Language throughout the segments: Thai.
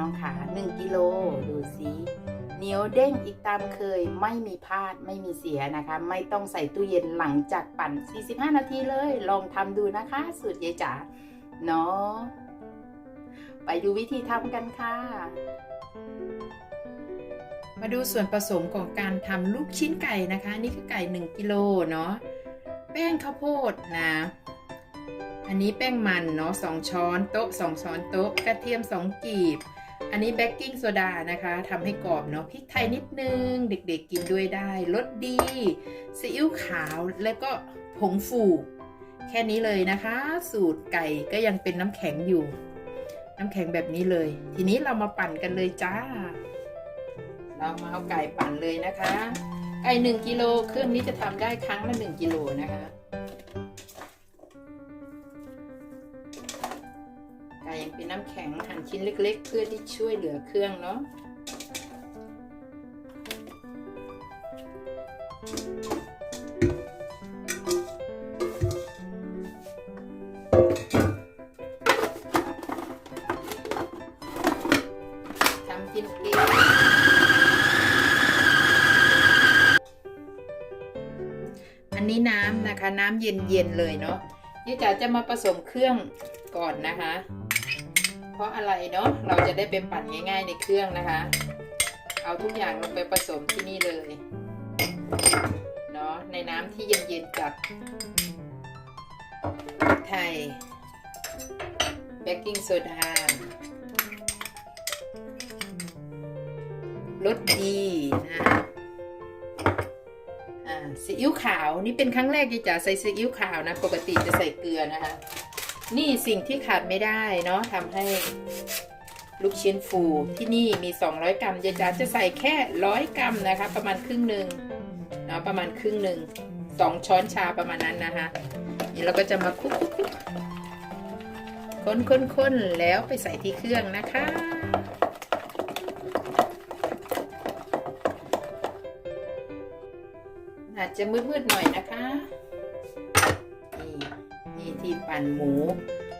ไก่จ้าพี่น้องค่ะ1กิโลดูสิเหนียวเด้งอีกตามเคยไม่มีพลาดไม่มีเสียนะคะ ไม่ต้องใส่ตู้เย็นหลังจากปั่น 45 นาทีเลย ลองทำดูนะคะ สูตรยายจ๋าเนาะไปดูวิธีทำกันค่ะ มาดูส่วนผสมของการทำลูกชิ้นไก่นะคะ นี่คือไก่ 1กิโลเนาะแป้งข้าวโพดนะ อันนี้แป้งมันเนาะ2ช้อนโต๊ะ2ช้อนโต๊ะ กระเทียม2กีบ อันนี้เบกกิ้งโซดานะคะทำให้กรอบเนาะพริกไทยนิดนึง เด็กๆกินด้วยได้รสดีซีอิ๊วขาวแล้วก็ผงฟูแค่นี้เลยนะคะ สูตรไก่ก็ยังเป็นน้ำแข็งอยู่ น้ำแข็งแบบนี้เลย ทีนี้เรามาปั่นกันเลยจ้า เรามาเอาไก่ปั่นเลยนะคะ ไก่หนึ่งกิโลเครื่องนี้จะทำได้ครั้งละหนึ่งกิโลนะคะ ข็งหั่นชิ้นเล็ก ๆ เพื่อที่ช่วยเหลือเครื่องเนาะทำกินเองอันนี้น้ำนะคะ น้ำเย็นๆเลยเนาะยี่จ๋าจะมาผสมเครื่องก่อนนะคะ ราะอะไรเนาะเราจะได้ไปปั่นง่ายๆในเครื่องนะคะ เอาทุกอย่างลงไปผสมที่นี่เลยเนาะในน้ำที่เย็นๆกับไทยเบกกิ้งโซดารสดีนะอ่าซีอิ๊วขาวนี่เป็นครั้งแรกที่จะใส่ซีอิ๊วขาวนะ ปกติจะใส่เกลือนะคะ นี่สิ่งที่ขาดไม่ได้เนาะทำให้ลูกชิ้นฟูที่นี่มี 200 กรัมยายจ๋าจะใส่แค่ร้อยกรัมนะคะ ประมาณครึ่งหนึ่งเนาะประมาณครึ่งหนึ่งสองช้อนชาประมาณนั้นนะคะนี่เราก็จะมาคลุกคนคนคนแล้วไปใส่ที่เครื่องนะคะ อาจจะมืดๆหน่อยนะคะ ปั่นหมู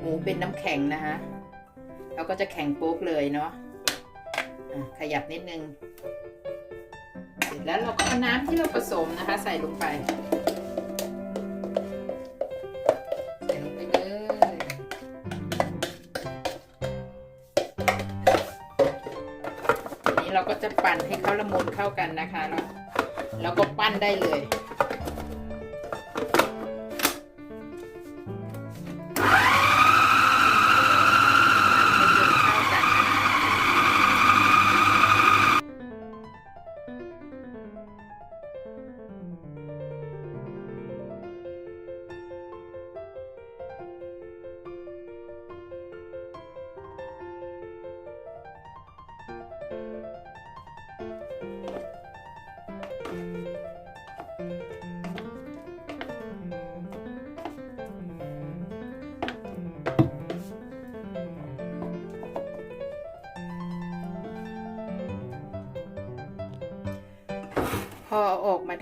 หมูเป็นน้ำแข็งนะคะเราก็จะแข็งโป๊กเลยเนาะอะขยับนิดนึง เสร็จแล้วเราก็เอาน้ำที่เราผสมนะคะ ใส่ลงไปใส่ลงไปเลยทีนี้เราก็จะปั่นให้เขาละมุนเข้ากันนะคะแล้วแล้วก็ปั้นได้เลย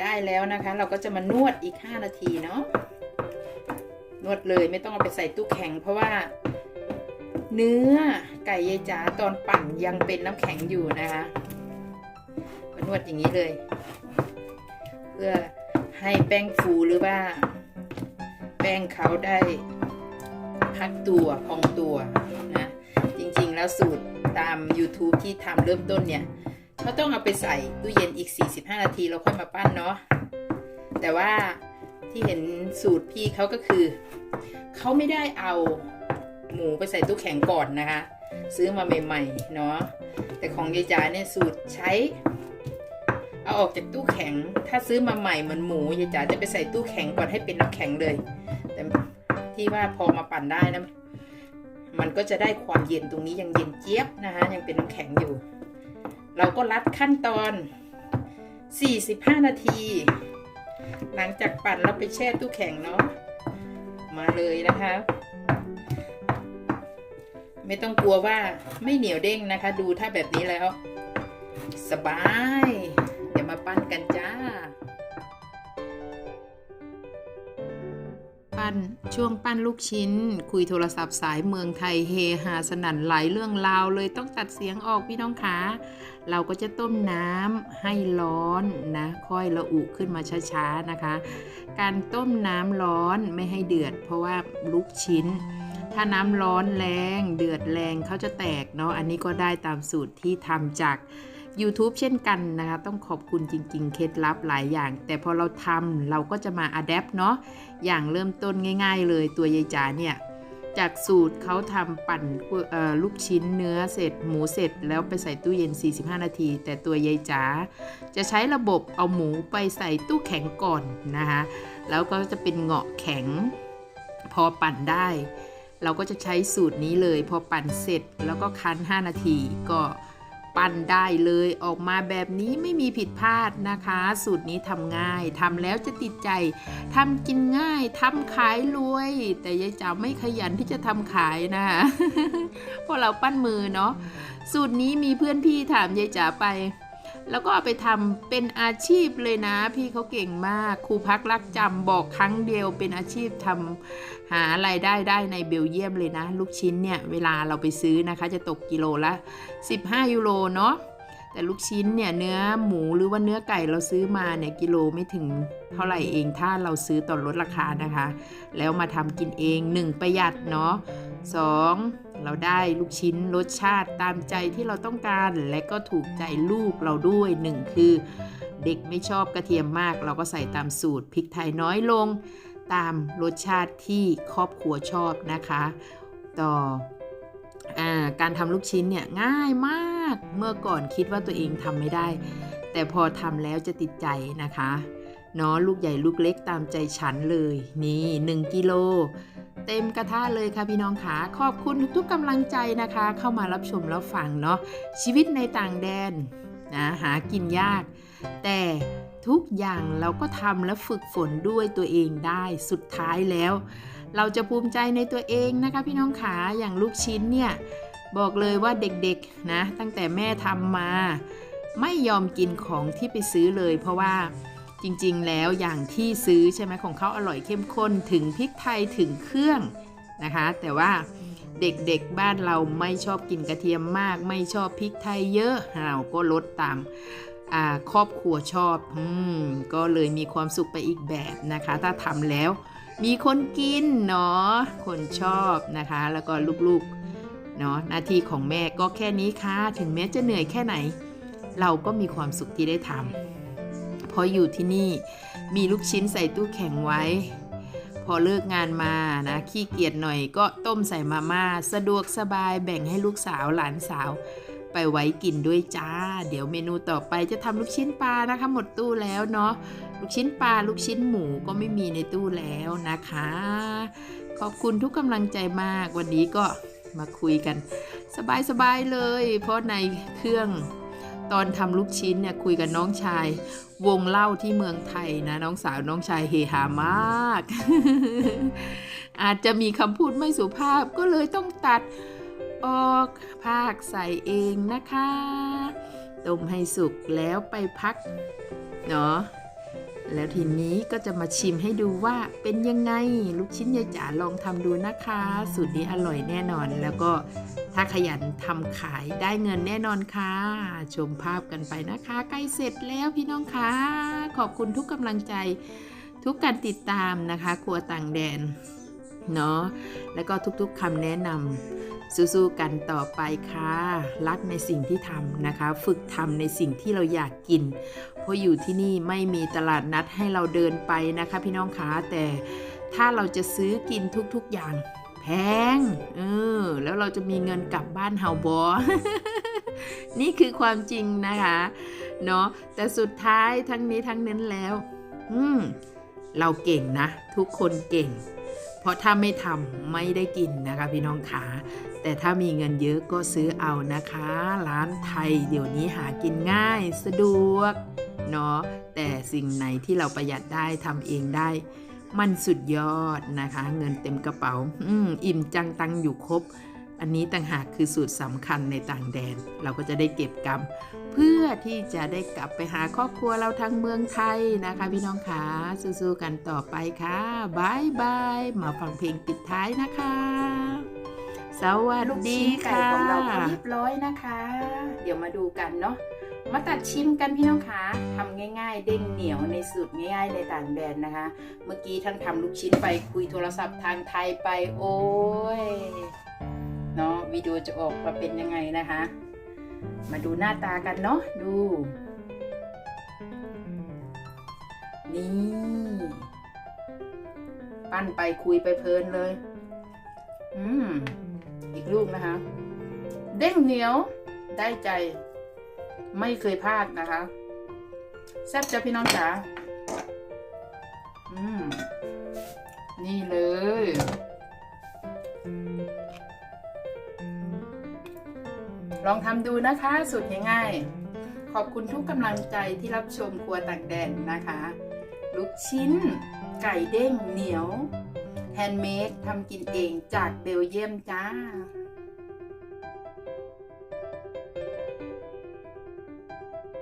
ได้แล้วนะคะ เราก็จะมานวดอีก 5 นาทีเนาะนวดเลยไม่ต้องเอาไปใส่ตู้แข็ง เพราะว่า เนื้อไก่ยายจ๋าตอนปั่นยังเป็นน้ำแข็งอยู่นะคะมานวดอย่างนี้เลย เพื่อให้แป้งฟูหรือว่า แป้งเขาได้พักตัวพองตัวนะจริงๆแล้วสูตรตาม YouTube ที่ทำเริ่มต้นเนี่ย ก็ต้องเอาไปใส่ตู้เย็นอีก 45 นาทีเราค่อยมาปั้นเนาะแต่ว่าที่เห็นสูตรพี่เขาก็คือ เขาไม่ได้เอาหมูไปใส่ตู้แข็งก่อนนะคะ ซื้อมาใหม่ๆเนาะแต่ของยายจ๋าเนี่ยสูตรใช้ เอาออกจากตู้แข็ง ถ้าซื้อมาใหม่เหมือนหมูยายจ๋าจะไปใส่ตู้แข็งก่อนให้เป็นน้ำแข็งเลย แต่ที่ว่าพอมาปั่นได้นะมันก็จะได้ความเย็นตรงนี้ยังเย็นเจี๊ยบนะคะยังเป็นน้ำแข็งอยู่ เราก็รัดขั้นตอน 45 นาที หลังจากปั่นเราไปแช่ตู้แข็งเนาะ มาเลยนะคะ ไม่ต้องกลัวว่าไม่เหนียวเด้งนะคะ ดูถ้าแบบนี้แล้ว สบาย เดี๋ยวมาปั้นกันจ้า ปั้น ช่วงปั้นลูกชิ้น คุยโทรศัพท์สายเมืองไทยเฮฮาสนั่นหลายเรื่องราวเลยต้องตัดเสียงออกพี่น้องขาเราก็จะต้มน้ำให้ร้อนนะค่อยระอุขึ้นมาช้าๆนะคะ การต้มน้ำร้อนไม่ให้เดือด เพราะว่าลูกชิ้น ถ้าน้ำร้อนแรง เดือดแรงเขาจะแตกเนาะอันนี้ก็ได้ตามสูตรที่ทำจาก YouTube เช่นกันนะคะ ต้องขอบคุณจริง ๆ เคล็ดลับหลายอย่าง แต่พอเราทำเราก็จะมาอัดแอปเนาะอย่างเริ่มต้นง่าย ๆ เลยตัวยายจ๋าเนี่ย จากสูตรเขาทำปั่นลูกชิ้นเนื้อเสร็จ หมูเสร็จ แล้วไปใส่ตู้เย็น 45 นาที แต่ตัวยายจ๋าจะใช้ระบบเอาหมูไปใส่ตู้แข็งก่อนนะคะแล้วก็จะเป็นเงาะแข็ง พอปั่นได้ เราก็จะใช้สูตรนี้เลย พอปั่นเสร็จแล้วก็คั้น 5 นาทีก็ ปั่นได้เลยออกมาแบบนี้ไม่มีผิดพลาดนะคะ สูตรนี้ทำง่ายทำแล้วจะติดใจทำกินง่ายทำขายรวย แต่ยายจ๋าไม่ขยันที่จะทำขายนะคะเพราะเราปั้นมือเนาะสูตรนี้มีเพื่อนพี่ถามยายจ๋าไป แล้วก็เอาไปทำเป็นอาชีพเลยนะ พี่เขาเก่งมากครูพักรักจำบอกครั้งเดียวเป็นอาชีพทำหารายได้ได้ในเบลเยียมเลยนะ ลูกชิ้นเนี่ย เวลาเราไปซื้อนะคะ จะตกกิโลละ 15 ยูโรเนาะแต่ลูกชิ้นเนี่ยเนื้อหมูหรือว่าเนื้อไก่เราซื้อมาเนี่ยกิโลไม่ถึงเท่าไหร่เองถ้าเราซื้อตอนลดราคานะคะ แล้วมาทำกินเอง1ประหยัดเนาะ 2. เราได้ลูกชิ้นรสชาติตามใจที่เราต้องการ และก็ถูกใจลูกเราด้วย 1 คือ เด็กไม่ชอบกระเทียมมาก เราก็ใส่ตามสูตรพริกไทยน้อยลง ตามรสชาติที่ครอบครัวชอบนะคะ ต่ออการทำลูกชิ้นเนี่ยง่ายมากเมื่อก่อนคิดว่าตัวเองทำไม่ได้ แต่พอทำแล้วจะติดใจนะคะเนาะลูกใหญ่ลูกเล็กตามใจฉันเลย นี่ 1กิโล เต็มกระทะเลยค่ะพี่น้องขาขอบคุณทุกๆกำลังใจนะคะ เข้ามารับชมแล้วฟังเนาะชีวิตในต่างแดนนะหากินยาก แต่ทุกอย่างเราก็ทำและฝึกฝนด้วยตัวเองได้สุดท้ายแล้ว เราจะภูมิใจในตัวเองนะคะ พี่น้องขาอย่างลูกชิ้นเนี่ยบอกเลยว่าเด็กๆนะตั้งแต่แม่ทำมา ไม่ยอมกินของที่ไปซื้อเลย เพราะว่า จริงๆ แล้วอย่างที่ซื้อใช่ไหมของเขาอร่อยเข้มข้นถึงพริกไทยถึงเครื่องนะคะ แต่ว่าเด็กๆบ้านเราไม่ชอบกินกระเทียมมาก ไม่ชอบพริกไทยเยอะเราก็ลดตามครอบครัวชอบอก็เลยมีความสุขไปอีกแบบนะคะ ถ้าทำแล้วมีคนกินเนาะคนชอบนะคะ แล้วก็ลูกๆเนาะหน้าที่ของแม่ก็แค่นี้ค่ะ ถึงแม้จะเหนื่อยแค่ไหน เราก็มีความสุขที่ได้ทำ ราะอยู่ที่นี่มีลูกชิ้นใส่ตู้แข็งไว้ พอเลิกงานมานะขี้เกียจหน่อยก็ต้มใส่มาม่าสะดวกสบายแบ่งให้ลูกสาวหลานสาว ไปไว้กินด้วยจ้า เดี๋ยวเมนูต่อไปจะทำลูกชิ้นปลานะคะ หมดตู้แล้วเนาะลูกชิ้นปลาลูกชิ้นหมูก็ไม่มีในตู้แล้วนะคะ ขอบคุณทุกกำลังใจมากวันนี้ก็มาคุยกัน สบายๆเลย เพราะในเครื่อง ตอนทำลูกชิ้นเนี่ยคุยกับน้องชาย วงเล่าที่เมืองไทยนะน้องสาวน้องชายเฮฮามาก อาจจะมีคำพูดไม่สุภาพก็เลยต้องตัดออกภาคใส่เองนะคะต้มให้สุกแล้วไปพักเนาะแล้วทีนี้ก็จะมาชิมให้ดูว่าเป็นยังไง ลูกชิ้นยายจ๋าลองทำดูนะคะ สูตรนี้อร่อยแน่นอนแล้วก็ ถ้าขยันทำขายได้เงินแน่นอนค่ะ ชมภาพกันไปนะคะ ใกล้เสร็จแล้วพี่น้องคะขอบคุณทุกกำลังใจทุกการติดตามนะคะครัวต่างแดนเนาะแล้วก็ทุกๆคำแนะนำสู้ๆกันต่อไปค่ะ รักในสิ่งที่ทำนะคะ ฝึกทำในสิ่งที่เราอยากกิน เพราะอยู่ที่นี่ไม่มีตลาดนัดให้เราเดินไปนะคะ พี่น้องคะแต่ถ้าเราจะซื้อกินทุกๆอย่าง แพงเออแล้วเราจะมีเงินกลับบ้านเฮาบอนี่คือความจริงนะคะเนาะแต่สุดท้ายทั้งนี้ทั้งนั้นแล้ว อืมเราเก่งนะ ทุกคนเก่ง เพราะถ้าไม่ทำไม่ได้กินนะคะพี่น้องขาแต่ถ้ามีเงินเยอะก็ซื้อเอานะคะ ร้านไทยเดี๋ยวนี้หากินง่ายสะดวกเนาะแต่สิ่งไหนที่เราประหยัดได้ทำเองได้ มันสุดยอดนะคะ เงินเต็มกระเป๋าอืมอิ่มจังตังอยู่ครบ อันนี้ต่างหากคือสูตรสำคัญในต่างแดน เราก็จะได้เก็บกรรม เพื่อที่จะได้กลับไปหาครอบครัวเราทางเมืองไทยนะคะ พี่น้องขาสู้ๆกันต่อไปค่ะบายบายมาฟังเพลงปิดท้ายนะคะ สวัสดีค่ะลูกชิ้นไก่ของเราเรียบร้อยนะคะ เดี๋ยวมาดูกันเนาะ มาตัดชิมกันพี่น้องคะทำง่าย ๆ เด้งเหนียวในสูตรง่ายๆในต่างแดนนะคะ เมื่อกี้ท่านทำลูกชิ้นไปคุยโทรศัพท์ทางไทยไป โอ้ยเนาะวิดีโอจะออกมาเป็นยังไงนะคะ มาดูหน้าตากันเนาะดู นี่ ปั้นไปคุยไปเพลินเลย อืม อีกลูกนะคะ เด้งเหนียวได้ใจ ไม่เคยพลาดนะคะ แซ่บจ้ะพี่น้องจ๋าอืม นี่เลย ลองทำดูนะคะสุดง่ายๆ ขอบคุณทุกกำลังใจที่รับชมครัวต่างแดนนะคะ ลูกชิ้น ไก่เด้งเหนียว แฮนด์เมดทำกินเองจากเบลเยียมจ้า